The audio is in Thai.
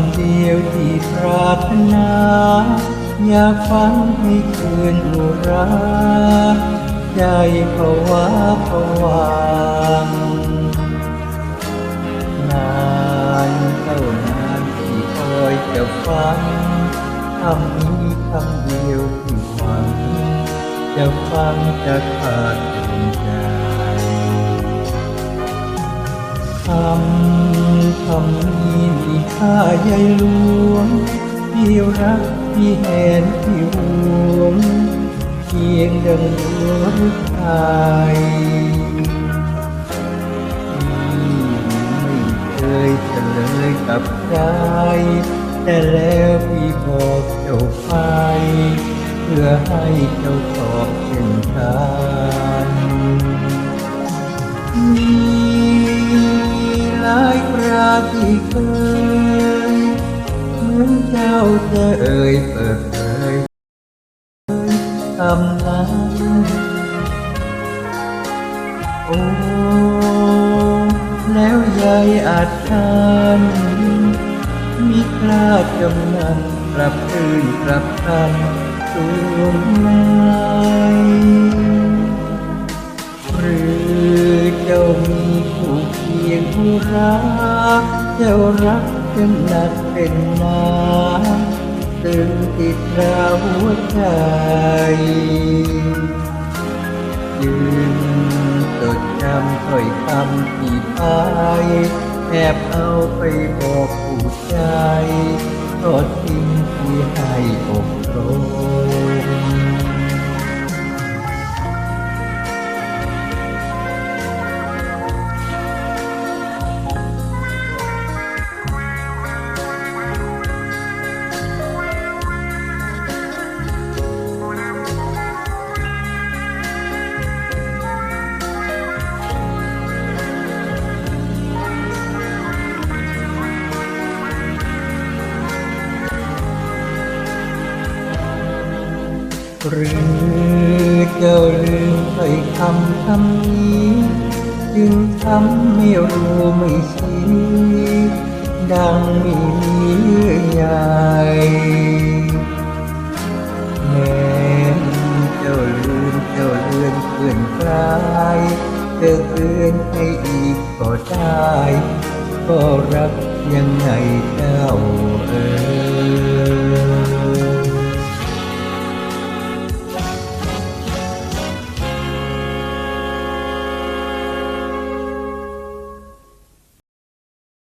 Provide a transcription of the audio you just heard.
ำเดียวที่ปรารถนา อยากฟังให้คืนอุราใจภาวะผวังนานเท่านานที่คอยจะฟังคำนี้คำเดียวที่หวัง จะฟังจะขาดใจคำ คำนี้มีค่าใหญ่หลวงที่รักที่แหนที่หวงเพียงดังดวใจไม่เคยเฉลยกับใครแต่แล้วพี่บอกเจ้าไป เพื่อให้เจ้าตอบเช่นกัน เคยเหมือนเจ้าจะเอ่ยเปิดเผยคำนั้นโอ้แล้วยายอาจทันมีคลาดกำนันกลับคืนกลับทันสวงในห รักเจ้ารักเป็นหนักเป็นหนาตึงติดราหัวใจยืนจดจำถ้อยคำที่พายแอบเอาไปบอกผู้ใจก็ทิ้งที่ให้อบรม หรือเจ้าลืมถ้อยคำคำนี้ จึงทำไม่รู้ไม่ชี้ดังมีเยื่อใยแม้เจ้าลืมเจ้าเลือนเพื่อนคลายจะเตือนให้อีกก็ได้ ก็รักยังไงเจ้าเอ๋ย